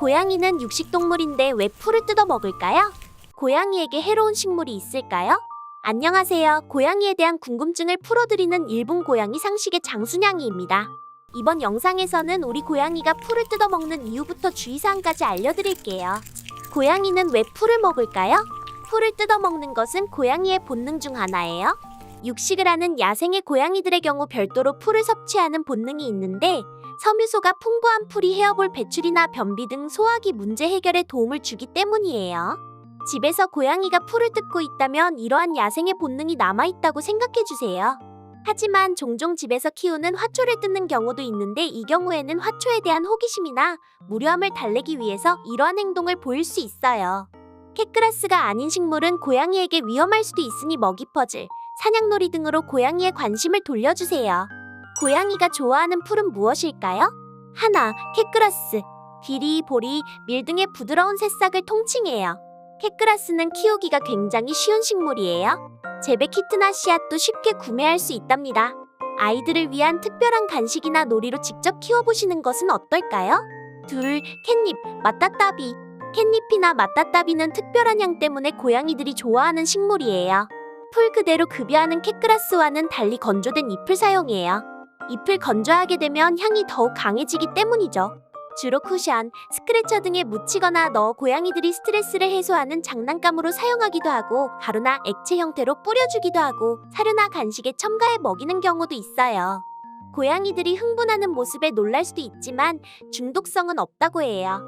고양이는 육식동물인데 왜 풀을 뜯어 먹을까요? 고양이에게 해로운 식물이 있을까요? 안녕하세요. 고양이에 대한 궁금증을 풀어드리는 일본 고양이 상식의 장순양이입니다. 이번 영상에서는 우리 고양이가 풀을 뜯어 먹는 이유부터 주의사항까지 알려드릴게요. 고양이는 왜 풀을 먹을까요? 풀을 뜯어 먹는 것은 고양이의 본능 중 하나예요. 육식을 하는 야생의 고양이들의 경우 별도로 풀을 섭취하는 본능이 있는데 섬유소가 풍부한 풀이 헤어볼 배출이나 변비 등 소화기 문제 해결에 도움을 주기 때문이에요. 집에서 고양이가 풀을 뜯고 있다면 이러한 야생의 본능이 남아있다고 생각해 주세요. 하지만 종종 집에서 키우는 화초를 뜯는 경우도 있는데 이 경우에는 화초에 대한 호기심이나 무료함을 달래기 위해서 이러한 행동을 보일 수 있어요. 캣그라스가 아닌 식물은 고양이에게 위험할 수도 있으니 먹이 퍼즐, 사냥놀이 등으로 고양이의 관심을 돌려주세요. 고양이가 좋아하는 풀은 무엇일까요? 하나, 캣그라스. 귀리, 보리, 밀 등의 부드러운 새싹을 통칭해요. 캣그라스는 키우기가 굉장히 쉬운 식물이에요. 재배 키트나 씨앗도 쉽게 구매할 수 있답니다. 아이들을 위한 특별한 간식이나 놀이로 직접 키워보시는 것은 어떨까요? 둘, 캣닙, 맞다따비. 캣닙이나 맞다따비는 특별한 향 때문에 고양이들이 좋아하는 식물이에요. 풀 그대로 급여하는 캣그라스와는 달리 건조된 잎을 사용해요. 잎을 건조하게 되면 향이 더욱 강해지기 때문이죠. 주로 쿠션, 스크래처 등에 묻히거나 넣어 고양이들이 스트레스를 해소하는 장난감으로 사용하기도 하고 가루나 액체 형태로 뿌려주기도 하고 사료나 간식에 첨가해 먹이는 경우도 있어요. 고양이들이 흥분하는 모습에 놀랄 수도 있지만 중독성은 없다고 해요.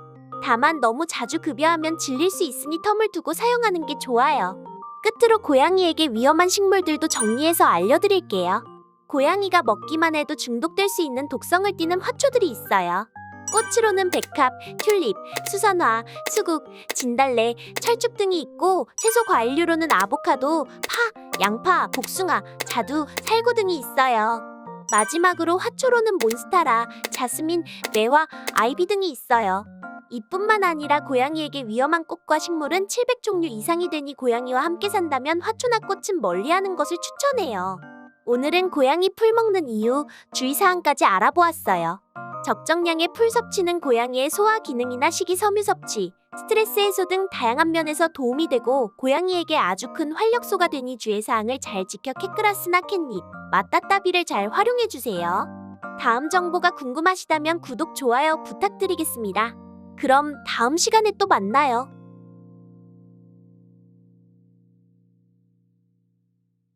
다만 너무 자주 급여하면 질릴 수 있으니 텀을 두고 사용하는 게 좋아요. 끝으로 고양이에게 위험한 식물들도 정리해서 알려드릴게요. 고양이가 먹기만 해도 중독될 수 있는 독성을 띠는 화초들이 있어요. 꽃으로는 백합, 튤립, 수선화, 수국, 진달래, 철쭉 등이 있고 채소 과일류로는 아보카도, 파, 양파, 복숭아, 자두, 살구 등이 있어요. 마지막으로 화초로는 몬스타라, 자스민, 매화, 아이비 등이 있어요. 이뿐만 아니라 고양이에게 위험한 꽃과 식물은 700종류 이상이 되니 고양이와 함께 산다면 화초나 꽃은 멀리하는 것을 추천해요. 오늘은 고양이 풀 먹는 이유, 주의사항까지 알아보았어요. 적정량의 풀 섭취는 고양이의 소화 기능이나 식이 섬유 섭취, 스트레스 해소 등 다양한 면에서 도움이 되고 고양이에게 아주 큰 활력소가 되니 주의사항을 잘 지켜 캣그라스나 캣닙, 맞다따비를 잘 활용해주세요. 다음 정보가 궁금하시다면 구독, 좋아요 부탁드리겠습니다. 그럼 다음 시간에 또 만나요.